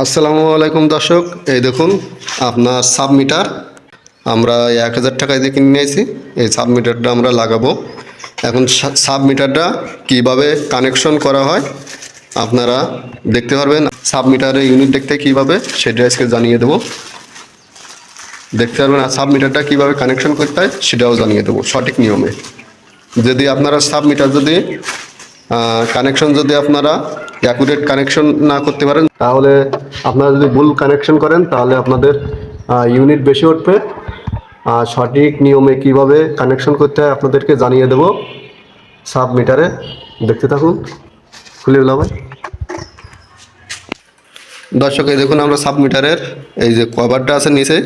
আসসালামু আলাইকুম দর্শক। এই দেখুন, আপনার সাব মিটার আমরা এক হাজার টাকায় দিয়ে কিনে নিয়েছি। এই সাব মিটারটা আমরা লাগাবো। এখন সা- সাব মিটারটা কীভাবে কানেকশন করা হয় আপনারা দেখতে পারবেন। সাব মিটারের ইউনিট দেখতে কীভাবে, সেটা আজকে জানিয়ে দেবো। দেখতে পারবেন, আর সাব মিটারটা কীভাবে কানেকশন করতে হয়, সেটাও জানিয়ে দেবো সঠিক নিয়মে। যদি আপনারা সাব মিটার যদি কানেকশন যদি আপনারা অ্যাকুরেট কানেকশন না করতে পারেন, তাহলে আপনারা যদি ভুল কানেকশন করেন, তাহলে আপনাদের ইউনিট বেশি উঠবে। সঠিক নিয়মে কীভাবে কানেকশন করতে হয় আপনাদেরকে জানিয়ে দেব সাব মিটারে দেখতে থাকুন। খুলে দিলাম দর্শক, এই দেখুন আমরা সাব মিটারের এই যে কভারটা আছে নিচে,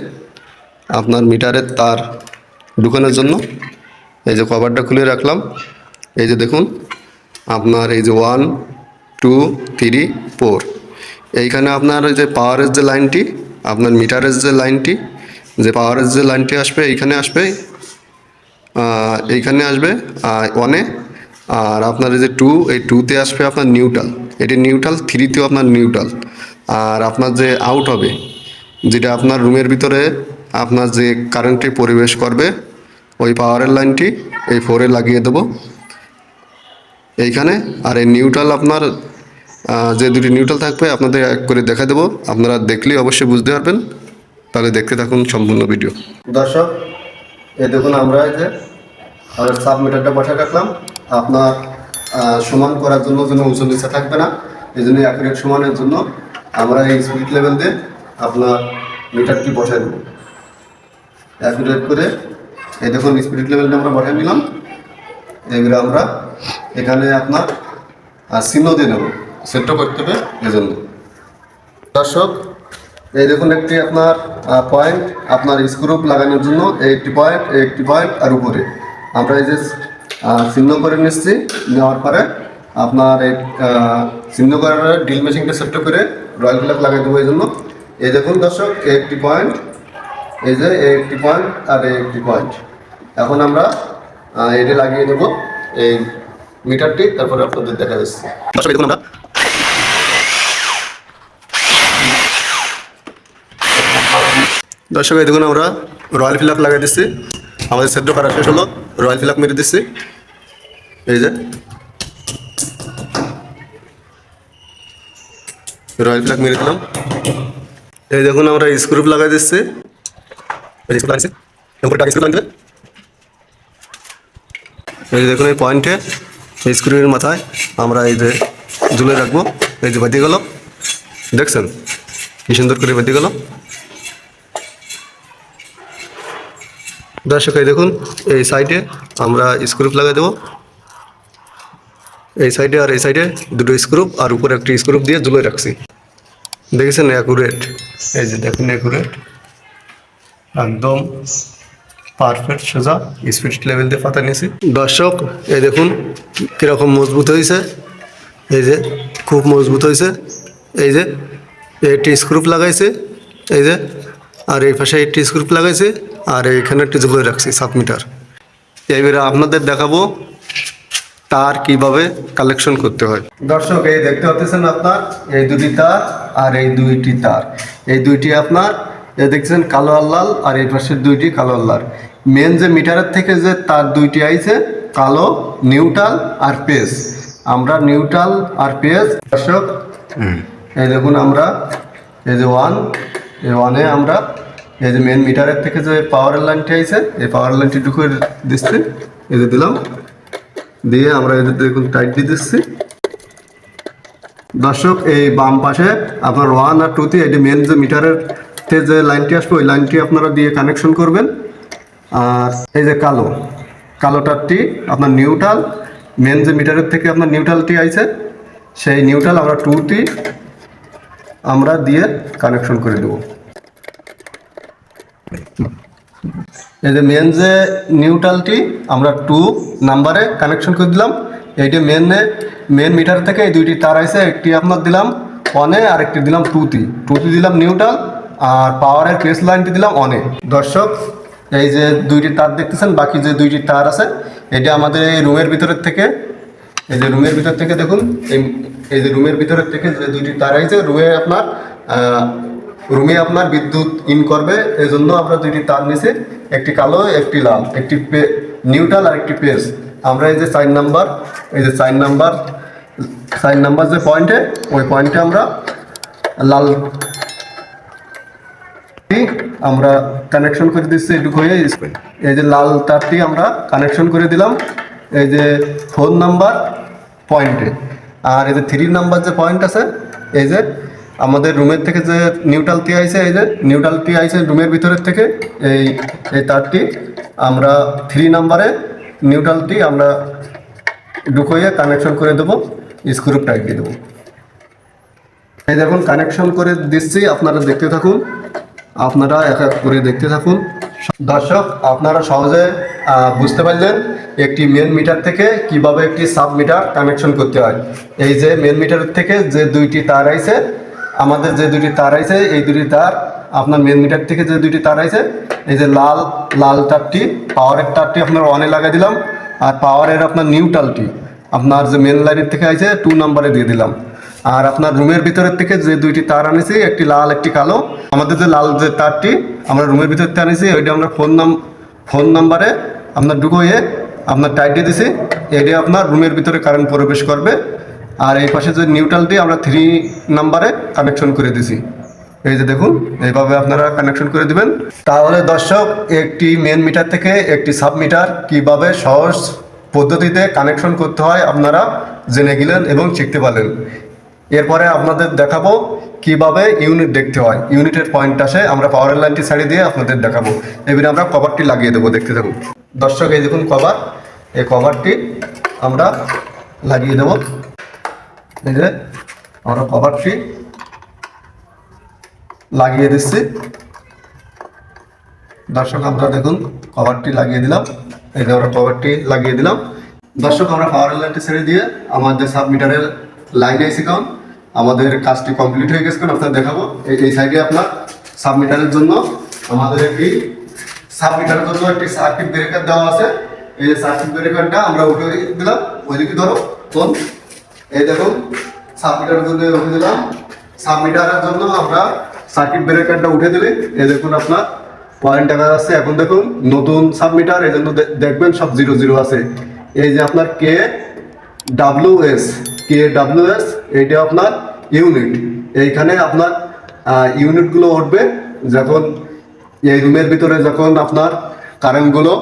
আপনার মিটারের তার ঢুকানোর জন্য। এই যে কভারটা খুলে রাখলাম। এই যে দেখুন, আপনার এই যে ওয়ান টু থ্রি ফোর এইখানে আপনার যে পাওয়ারের যে লাইনটি, আপনার মিটারের যে লাইনটি, যে পাওয়ারের যে লাইনটি আসবে, এইখানে আসবে এইখানে আসবে ওয়ানে আর আপনার যে টু এই টুতে আসবে আপনার নিউট্রাল এটি নিউট্রাল থ্রিতেও আপনার নিউট্রাল আর আপনার যে আউট হবে, যেটা আপনার রুমের ভিতরে আপনার যে কারেন্টে পরিবেশ করবে, ওই পাওয়ারের লাইনটি এই ফোরে লাগিয়ে দেবো। এইখানে, আর এই নিউট্রাল আপনার যে দুটি নিউট্রাল থাকবে আপনাদের এক করে দেখা দেবো। আপনারা দেখলেই অবশ্যই বুঝতে পারবেন। তাহলে দেখতে থাকুন সম্পূর্ণ ভিডিও দর্শক, এ দেখুন আমরা যে আমাদের সাব মিটারটা বসে রাখলাম। আপনার সমান করার জন্য যেন উঁচু নিচে থাকবে না, এই জন্য অ্যাকুরেট সমানের জন্য আমরা এই স্পিড লেভেল দিয়ে আপনার মিটারটি বসাই দেবো। অ্যাকুরেট করে এই দেখুন স্পিড লেভেলটা আমরা বসাই নিলাম। এগুলো আমরা এখানে আপনার চিহ্ন দিয়ে নেব। সেটটা করতে হবে, এজন্য। দর্শক, এই দেখুন একটি আপনার পয়েন্ট আপনার স্ক্রুপ লাগানোর জন্য একটি পয়েন্ট একটি পয়েন্ট আর উপরে। আমরা এই যে চিহ্ন করে নিচ্ছি, নেওয়ার পরে আপনার এই চিহ্ন করার ড্রিল মেশিনটা সেট করে রয়্যাল ফ্ল্যাগ লাগাই দেবো এই জন্য। এই দেখুন দর্শক একটি পয়েন্ট এই যে একটি পয়েন্ট আর একটি পয়েন্ট এখন আমরা এটা লাগিয়ে দেবো, এই মিটারটি, তারপরে আপনাদের দেখা যাচ্ছে। আমরা দর্শক এই দেখুন আমরা রয়্যাল ফিলাপ লাগিয়ে দিচ্ছি আমাদের সেদ্ধ করা শেষ হলো, রয়্যাল ফিলাপ মেরে দিচ্ছি এই যে। রয়্যাল ফিলাপ মেরে দিলাম। এই দেখুন আমরা স্ক্রুপ লাগাই দিচ্ছি এই যে দেখুন এই পয়েন্টে স্ক্রুপের মাথায় আমরা এই যে ঝুলে রাখব। এই যে বাতি গেল। দেখছেন? কি সুন্দর করে বাতি গেল। দর্শক এই দেখুন, এই সাইডে আমরা স্ক্রুপ লাগাই দেবো। এই সাইডে আর এই সাইডে দুটো স্ক্রুপ আর উপরে একটি স্ক্রুপ দিয়ে ঝুলে রাখছি। দেখেছেন অ্যাকুরেট এই যে দেখুন অ্যাকুরেট একদম পারফেক্ট সোজা স্পিড লেভেল দিয়ে পাতা নিয়েছি। দর্শক, এই দেখুন, কীরকম মজবুত হয়েছে। এই যে খুব মজবুত হয়েছে। এই যে একটি স্ক্রুপ লাগাইছে। এই যে আর এই পাশে একটি স্ক্রুপ লাগাইছে। আর এইখানে একটি ঝুলে রাখছি সাত মিটার। এবারে আপনাদের দেখাবো তার কীভাবে কালেকশন করতে হয়। দর্শক এই দেখতে পাচ্ছেন আপনার এই দুটি তার আর এই দুইটি তার। এই দুইটি আপনার এই দেখছেন কালো আল্লাল আর এই পাশের দুইটি কালো আল্লার মেন যে মিটারের থেকে যে তার দুইটি আইছে কালো নিউট্রাল আর পেস আমরা নিউট্রাল আর পেস দর্শক এই দেখুন আমরা এই যে ওয়ান এই ওয়ানে আমরা এই যে মেন মিটারের থেকে যে পাওয়ারের লাইনটি আইছে, এই পাওয়ার লাইনটি ঢুকে দিচ্ছি। এই যে দিলাম। দিয়ে আমরা এদের দেখুন টাইট দিয়ে দিচ্ছি। দর্শক, এই বাম পাশে আপনার ওয়ান আর টুতে এটি মেন যে মিটারের তে যে লাইনটি আসবে, ওই লাইনটি আপনারা দিয়ে কানেকশন করবেন। আর এই যে কালো কালো তারটি আপনার নিউট্রাল মেন যে মিটারের থেকে আপনার নিউট্রালটি আইছে, সেই নিউট্রাল আমরা টুটি আমরা দিয়ে কানেকশন করে দেবো। এই যে মেন যে নিউট্রালটি আমরা টু নাম্বারে কানেকশন করে দিলাম। এইটি মেনে মেন মিটার থেকে এই দুইটি তার আছে একটি আপনার দিলাম অনে আর একটি দিলাম টুতি টুতি দিলাম নিউট্রাল আর পাওয়ারের পেস লাইনটি দিলাম অনে দর্শক, এই যে দুইটি তার দেখতেছেন, বাকি যে দুইটি তার আছে এটা আমাদের এই রুমের ভিতরের থেকে, এই যে রুমের ভিতর থেকে দেখুন, এই যে রুমের ভিতরের থেকে যে দুইটি তার আছে রুমে আপনার রুমে আপনার বিদ্যুৎ ইন করবে এই জন্য আমরা দুইটি তার নিছি, একটি কালো, একটি লাল, একটি নিউট্রাল আর একটি পেজ আমরা এই যে চার নাম্বার, এই যে চার নাম্বার চার নাম্বার যে পয়েন্টে, ওই পয়েন্টে আমরা লাল আমরা কানেকশন করে দিচ্ছি, এটুকু হয়ে এই যে লাল তারটি আমরা কানেকশন করে দিলাম, এই যে ফোন নাম্বার পয়েন্টে। আর এই যে থ্রি নাম্বার যে পয়েন্ট আছে, এই যে আমাদের রুমের থেকে যে নিউট্রালটি আইছে এই যে নিউট্রালটি আইসে রুমের ভিতরের থেকে এই এই তারটি আমরা থ্রি নাম্বারে নিউট্রালটি আমরা ঢুকোয়ে কানেকশন করে দেবো স্ক্রুপ টাইট দিয়ে দেবো। এই দেখুন কানেকশন করে দিচ্ছি, আপনারা দেখতে থাকুন। আপনারা এক এক করে দেখতে থাকুন। দর্শক, আপনারা সহজে বুঝতে পারলেন একটি মেন মিটার থেকে কীভাবে একটি সাব মিটার কানেকশন করতে হয়। এই যে মেন মিটারের থেকে যে দুইটি তার আইছে আমাদের যে দুটি তার আইছে এই দুটি তার আপনার মেন মিটার থেকে যে দুটি তার আইছে এই যে লাল লাল তারটি পাওয়ারের তারটি আপনার অনে লাগাই দিলাম, আর পাওয়ারের আপনার নিউট্রালটি আপনার যে মেন লাইনের থেকে আইছে টু নাম্বারে দিয়ে দিলাম। আর আপনার রুমের ভিতরের থেকে যে দুইটি তার আনেছি, একটি লাল, একটি কালো, আমাদের যে লাল যে তারটি আমরা রুমের ভিতর থেকে আনেছি, ওইটা আমরা ফোন নাম ফোন নাম্বারে আপনার ঢুকোয়ে আপনার টাইটে দিছি, এটা আপনার রুমের ভিতরে কারেন্ট প্রবেশ করবে। আর এই পাশে যে নিউট্রালটি আমরা থ্রি নাম্বারে কানেকশন করে দিছি। এই যে দেখুন, এইভাবে আপনারা কানেকশন করে দিবেন। তাহলে দর্শক, একটি মেন মিটার থেকে একটি সাব মিটার কীভাবে সহজ পদ্ধতিতে কানেকশন করতে হয় আপনারা জেনে গেলেন এবং শিখতে পারলেন। এরপরে আপনাদের দেখাবো কীভাবে ইউনিট দেখতে হয়। ইউনিটের পয়েন্ট আসে, আমরা পাওয়ার লাইনটি ছাড়িয়ে দিয়ে আপনাদের দেখাবো। এবারে আমরা কভারটি লাগিয়ে দেবো, দেখতে থাকুন। দর্শক, এই দেখুন কভার এই কভারটি আমরা লাগিয়ে দেবো। এই যে আমরা কভারটি লাগিয়ে দিচ্ছি। দর্শক, আমরা দেখুন কভারটি লাগিয়ে দিলাম। এই যে আমরা কভারটি লাগিয়ে দিলাম। দর্শক, আমরা পাওয়ার লাইনটি ছেড়ে দিয়ে আমাদের সাবমিটারের লাইনে এসে কারণ আমাদের কাজটি কমপ্লিট হয়ে গেছে আপনার দেখাবো। এই এই সাইডে আপনার সাবমিটারের জন্য আমাদের একটি সাবমিটারের জন্য একটি সার্কিট ব্রেকার দেওয়া আছে। এই যে সার্কিট ব্রেকারটা আমরা উঠে দিলাম। ওইদিকে ধরো ফোন এই দেখুন সাবমিটারের জন্য উঠে দিলাম। সাবমিটারের জন্য আমরা সার্কিট ব্রেকারটা উঠে দিলে, এই দেখুন আপনার পয়েন্ট দেখা যাচ্ছে এখন দেখুন, নতুন সাবমিটার এই জন্য দেখবেন সব জিরো জিরো আছে। এই যে আপনার K W S K W S এইটা আপনার ইউনিট এইখানে আপনার ইউনিটগুলো উঠবে। যখন এই রুমের ভিতরে যখন আপনার কারেন্টগুলো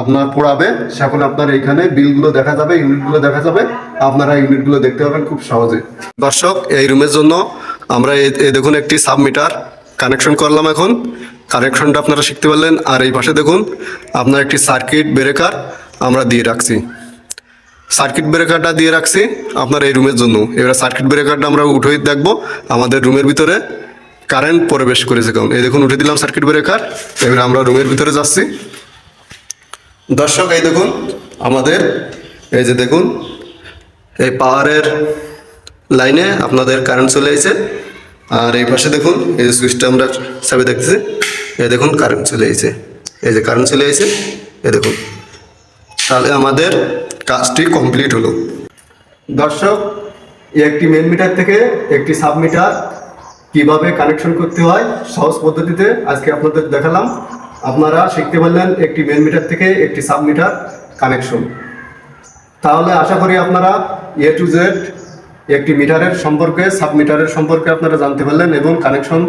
আপনার পড়াবে তখন আপনার এইখানে বিলগুলো দেখা যাবে ইউনিটগুলো দেখা যাবে। আপনারা ইউনিটগুলো দেখতে পাবেন খুব সহজে। দর্শক, এই রুমের জন্য আমরা এই- দেখুন একটি সাবমিটার কানেকশন করলাম এখন। কানেকশনটা আপনারা শিখতে পারলেন। আর এই পাশে দেখুন, আপনার একটি সার্কিট ব্রেকার আমরা দিয়ে রাখছি। সার্কিট ব্রেকারটা দিয়ে রাখছি আপনার এই রুমের জন্য। এবার সার্কিট ব্রেকারটা আমরা উঠে দেখব আমাদের রুমের ভিতরে কারেন্ট প্রবেশ করেছে কারণ এই দেখুন, উঠে দিলাম সার্কিট ব্রেকার। এবার আমরা রুমের ভিতরে যাচ্ছি। দর্শক, এই দেখুন, আমাদের, এই যে দেখুন এই পাওয়ারের লাইনে আপনাদের কারেন্ট চলে এসেছে। আর এই পাশে দেখুন, এই যে সুইচটা আমরা চাবি দেখতেছি, এই দেখুন কারেন্ট চলে এসেছে। এই যে কারেন্ট চলে এসেছে, এই দেখুন। তাহলে আমাদের কাজটি কমপ্লিট হলো। দর্শক একটি মেন মিটার থেকে একটি সাব মিটার কীভাবে কানেকশন করতে হয়, সহজ পদ্ধতিতে আজকে আপনাদের দেখালাম। আপনারা শিখতে পারলেন একটি মেন মিটার থেকে একটি সাব মিটার কানেকশন তাহলে আশা করি আপনারা এ টু জেড একটি মিটারের সম্পর্কে, সাব মিটারের সম্পর্কে আপনারা জানতে পারলেন এবং কানেকশন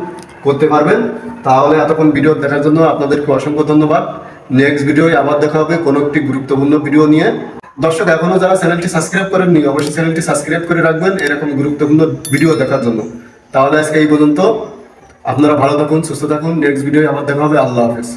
করতে পারবেন। তাহলে এতক্ষণ ভিডিও দেখার জন্য আপনাদেরকে অসংখ্য ধন্যবাদ। নেক্সট ভিডিওয় আবার দেখা হবে কোনো একটি গুরুত্বপূর্ণ ভিডিও নিয়ে। দর্শক এখনও যারা চ্যানেলটি সাবস্ক্রাইব করেননি, অবশ্যই চ্যানেলটি সাবস্ক্রাইব করে রাখবেন এরকম গুরুত্বপূর্ণ ভিডিও দেখার জন্য। তাহলে আজকে এই পর্যন্ত। আপনারা ভালো থাকুন, সুস্থ থাকুন। নেক্সট ভিডিও আবার দেখা হবে। আল্লাহ হাফেজ।